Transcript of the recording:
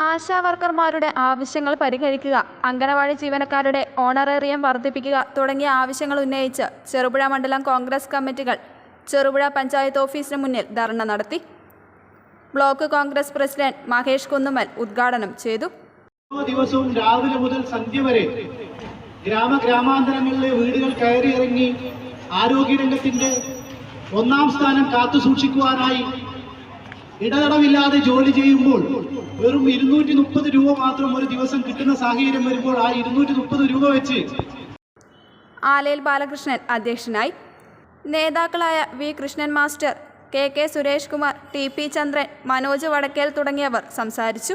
ആശാ വർക്കർമാരുടെ ആവശ്യങ്ങൾ പരിഹരിക്കുക അംഗനവാടി ജീവനക്കാരുടെ ഓണറേറിയം വർദ്ധിപ്പിക്കുക തുടങ്ങിയ ആവശ്യങ്ങൾ ഉന്നയിച്ച് ചെറുപുഴ മണ്ഡലം കോൺഗ്രസ് കമ്മിറ്റികൾ ചെറുപുഴ പഞ്ചായത്ത് ഓഫീസിന് മുന്നിൽ ധർണ നടത്തി. ബ്ലോക്ക് കോൺഗ്രസ് പ്രസിഡന്റ് മഹേഷ് കുന്നുമ്മൽ ഉദ്ഘാടനം ചെയ്തു. ദിവസവും രാവിലെ മുതൽ സന്ധ്യ വരെ ഗ്രാമ ഗ്രാമാന്തരങ്ങളിലെ വീടുകൾ കയറി കയറിയിറങ്ങി ആരോഗ്യരംഗത്തിന്റെ ഒന്നാം സ്ഥാനം കാത്തു സൂക്ഷിക്കുവാനായി ഇടതടവില്ലാതെ ജോലി ചെയ്യുമ്പോൾ വെറും ഇരുന്നൂറ്റി മുപ്പത് രൂപ മാത്രം ഒരു ദിവസം കിട്ടുന്ന സാഹചര്യം വരുമ്പോൾ ആ ഇരുന്നൂറ്റി മുപ്പത് രൂപ വെച്ച് ആലയിൽ ബാലകൃഷ്ണൻ അധ്യക്ഷനായി. നേതാക്കളായ V Krishnan master K K Suresh Kumar T P Chandran Manoj Vadakkel തുടങ്ങിയവർ സംസാരിച്ചു.